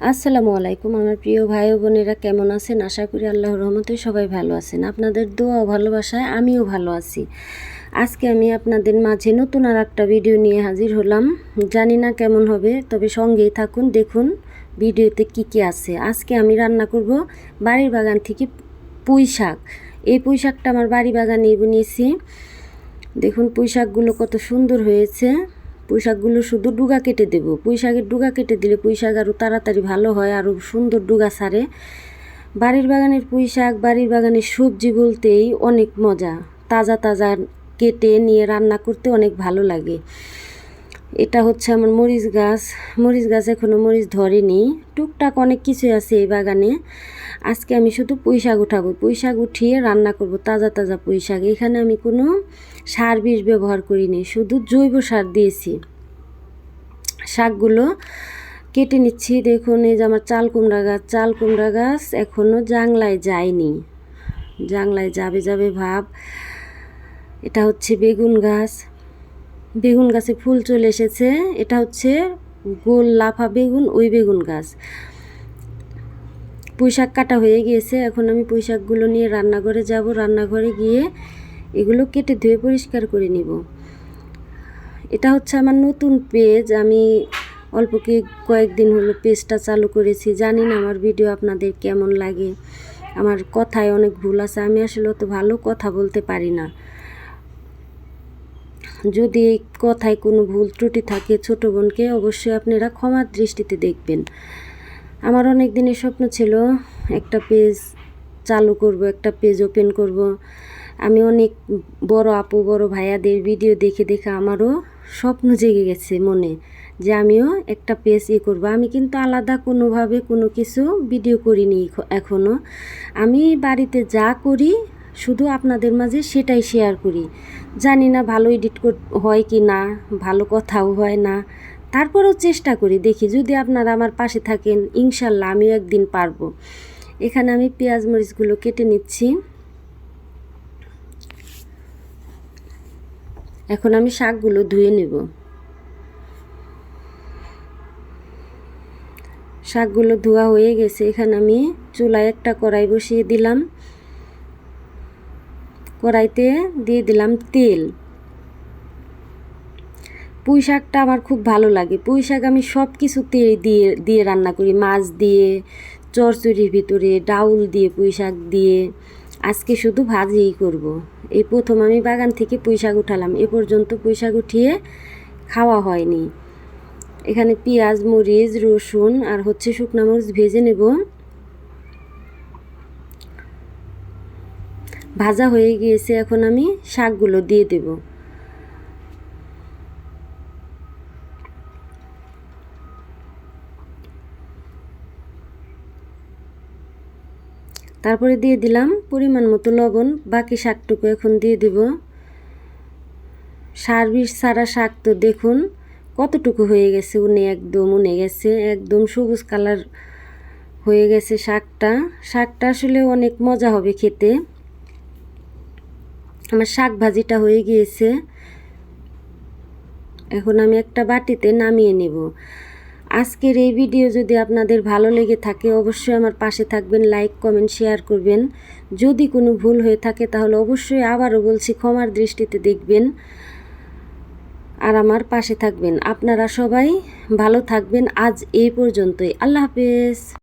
আসসালামু আলাইকুম, আমার প্রিয় ভাই বোনেরা কেমন আছেন? আশা করি আল্লাহ রহমতে সবাই ভালো আছেন। আপনাদের দোয়া ভালোবাসায় আমিও ভালো আছি। আজকে আমি আপনাদের মাঝে নতুন আর একটা ভিডিও নিয়ে হাজির হলাম। জানি না কেমন হবে, তবে সঙ্গেই থাকুন, দেখুন ভিডিওতে কি কি আছে। আজকে আমি রান্না করব বাড়ির বাগান থেকে পুঁই শাক। এই পুঁই শাকটা আমার বাড়ি বাগানেই বনিয়েছি। দেখুন পুঁই শাকগুলো কত সুন্দর হয়েছে। পুঁই শাকগুলো শুধু ডুগা কেটে দেবো। পুঁইশাকের ডুগা কেটে দিলে পুঁইশাক আরও তাড়াতাড়ি ভালো হয় আরও সুন্দর ডুগা সারে বাড়ির বাগানের পুঁইশাক, বাড়ির বাগানের সবজি বলতেই অনেক মজা। তাজা তাজা কেটে নিয়ে রান্না করতে অনেক ভালো লাগে। এটা হচ্ছে আমার মরিচ গাছ। মরিচ গাছ এখনও মরিচ ধরেনি। টুকটাক অনেক কিছুই আছে এই বাগানে। আজকে আমি শুধু পুঁই শাক উঠাবো। পুঁই শাক উঠিয়ে রান্না করব, তাজা তাজা পুঁই শাক। এখানে আমি কোনো সার বিষ ব্যবহার করিনি, শুধু জৈব সার দিয়েছি। শাকগুলো কেটে নিচ্ছি। দেখুন, এই যে আমার চাল কুমড়া গাছ। চাল কুমড়া গাছ এখনও জাংলায় যায়নি। জাংলায় যাবে যাবে ভাব। এটা হচ্ছে বেগুন গাছ। বেগুন গাছে ফুল চলে এসেছে। এটা হচ্ছে গোল লাফা বেগুন, ওই বেগুন গাছ। পুঁইশাক কাটা হয়ে গিয়েছে। এখন আমি পুঁইশাকগুলো নিয়ে রান্নাঘরে যাব। রান্নাঘরে গিয়ে এগুলো কেটে ধুয়ে পরিষ্কার করে নিব। এটা হচ্ছে আমার নতুন পেজ। আমি অল্প কি, কয়েকদিন হলো পেজটা চালু করেছি। জানি না আমার ভিডিও আপনাদের কেমন লাগে। আমার কথায় অনেক ভুল আছে। আমি আসলে অত ভালো কথা বলতে পারি না। যদি এই কথায় কোনো ভুল ত্রুটি থাকে ছোট বোনকে, অবশ্যই আপনারা ক্ষমার দৃষ্টিতে দেখবেন। আমার অনেক দিনের স্বপ্ন ছিল একটা পেজ চালু করব, একটা পেজ ওপেন করব। আমি অনেক বড় আপু, বড় ভাইয়াদের ভিডিও দেখে দেখে আমারও স্বপ্ন জেগে গেছে মনে যে আমিও একটা পেজ ই করব। আমি কিন্তু আলাদা কোনোভাবে কোনো কিছু ভিডিও করিনি এখনও আমি বাড়িতে যা করি শুধু আপনাদের মাঝে সেটাই শেয়ার করি। জানি না ভালো এডিট হয় কি না, ভালো কথাও হয় না। তারপরেও চেষ্টা করি, দেখি যদি আপনারা আমার পাশে থাকেন, ইনশাল্লাহ আমিও একদিন পারব। এখানে আমি পেঁয়াজ মরিচগুলো কেটে নিচ্ছি। এখন আমি শাকগুলো ধুয়ে নেব। শাকগুলো ধোয়া হয়ে গেছে, এখানে আমি চুলায় একটা কড়াই বসিয়ে দিলাম। কড়াইতে দিয়ে দিলাম তেল। পুঁই শাকটা আমার খুব ভালো লাগে। পুঁই শাক আমি সব কিছুতে দিয়ে দিয়ে রান্না করি। মাছ দিয়ে চরচড়ির ভিতরে, ডাউল দিয়ে পুঁই শাক দিয়ে। আজকে শুধু ভাজিই করব। এই প্রথম আমি বাগান থেকে পুঁই শাক উঠালাম। এ পর্যন্ত পুঁই শাক উঠিয়ে খাওয়া হয়নি। এখানে পেঁয়াজ, মরিচ, রসুন আর হচ্ছে শুকনো মরিচ ভেজে নেব। ভাজা হয়ে গিয়েছে, এখন আমি শাকগুলো দিয়ে দেব। তারপরে দিয়ে দিলাম পরিমাণ মতো লবণ, বাকি শাকটুকু এখন দিয়ে দেব। সার ছাড়া শাক তো দেখুন কতটুকু হয়ে গেছে, উনি একদম উনে গেছে, একদম সবুজ কালার হয়ে গেছে শাকটা। শাকটা আসলে অনেক মজা হবে খেতে। আমার শাক ভাজিটা হয়ে গিয়েছে। এখন আমি একটা বাটিতে নামিয়ে নেব। আজকের এই ভিডিও যদি আপনাদের ভালো লেগে থাকে, অবশ্যই আমার পাশে থাকবেন, লাইক, কমেন্ট, শেয়ার করবেন। যদি কোনো ভুল হয়ে থাকে, তাহলে অবশ্যই আবারও বলছি, ক্ষমার দৃষ্টিতে দেখবেন। আর আমার পাশে থাকবেন। আপনারা সবাই ভালো থাকবেন। আজ এই পর্যন্তই। আল্লাহ হাফেজ।